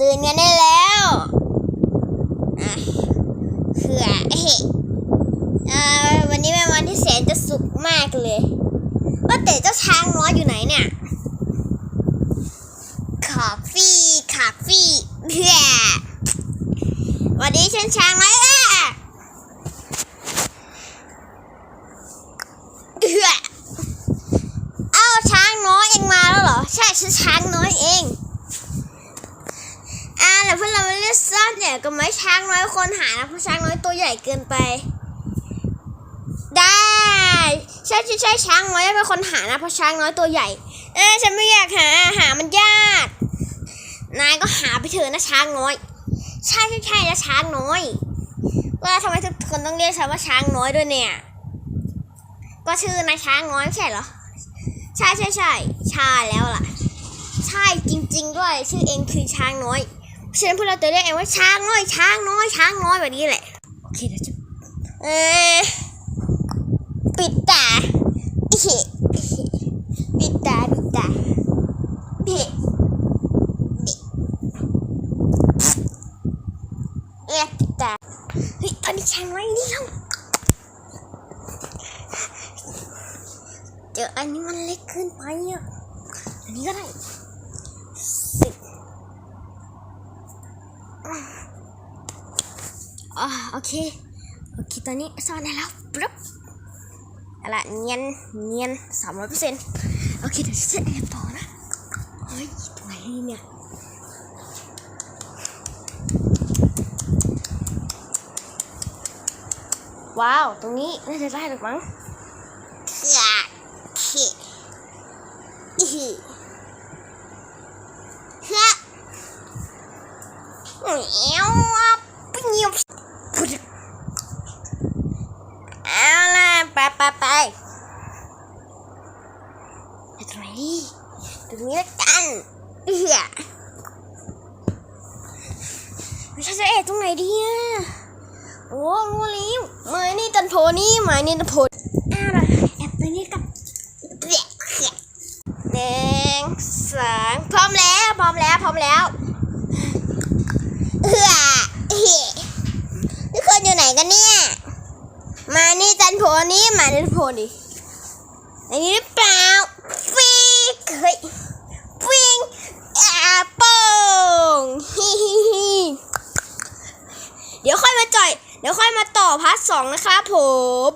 ตื่นกันได้แล้วเผื่อเฮ้วันนี้เป็นวันที่แสนจะสุขมากเลย ว่าแต่เจ้าช้างน้อยอยู่ไหนเนี่ยคาฟี่คาฟี่เพื่อวันนี้ฉันช้างน้อยเอ้อเพื่อเอ้าช้างน้อยเองมาแล้วเหรอ ใช่ฉันช้างน้อยเอง อ่าแล้วเพื่อนเราไม่ ได้ซ่อนเนี่ยก็ไม่ช้างน้อยคนหานะเพราะช้างน้อยตัวใหญ่เกินไป ได้ ใช่ใช่ใช่ช้างน้อยเป็นคนหานะเพราะช้างน้อยตัวใหญ่ เอ้ฉันไม่อยากหาหามันยาก นายก็หาไปเถอะนะช้างน้อย ใช่ใช่ใช่นะช้างน้อย ว่าทำไมทุกคนต้องเรียกฉันว่าช้างน้อยด้วยเนี่ย ก็ชื่อนายช้างน้อยไม่ใช่เหรอ ใช่ใช่ใช่ใช่แล้วล่ะ ใช่จริง ๆ ด้วยชื่อเองคือช้างน้อย ฉะนั้นพวกเราจะเรียกเองว่าช้างน้อยช้างน้อยช้างน้อยแบบนี้แหละ โอเคเดี๋ยวจะเออปิดตาอิหิอิหิปิดตาปิดตาปิดเอ๊ะแต่เฮ้ยตอนนี้ช้างน้อยนี่แล้วเจออันนี้มันเล็กเกินไปอะอันนี้ก็ได้สิบ อ๋อโอเค โอเค ตอนนี้ซ่อนได้แล้วปุ๊บอาละเนียน เนียนสามร้อยเปอร์เซ็นต์โอเค เดี๋ยวจะแอบต่อนะ เฮ้ยตรงไหนเนี่ยว้าว ตรงนี้น่าจะได้หรือมั้งเขื่อขี้อีเฮ้ยเอะปุ๊บเหนียวปุ๊บเอาล่ะไปไปไปไป ตรงไหนดีตรงนี้ละกันเอื้อไม่ใช่จะเอ๋ตรงไหนดีอะโอ้รู้แล้วไม้นี่ตันโพนี่ไม้นี่ตันโพอ้าวล่ะแอบตัวนี้กับเด็กหนึ่งสองพร้อมแล้วพร้อมแล้วพร้อมแล้วเฮ้อเฮ้ทุกคนอยู่ไหนกันเนี่ยมานี่ตันโพนี่มานี่ตันโพนี่อันนี้หรือเปล่าฟิก เฮ้ยปิงอปเป้งฮิฮิฮิเดี๋ยวค่อยมาจ่อย เดี๋ยวค่อยมาต่อพาร์ทสองนะครับผม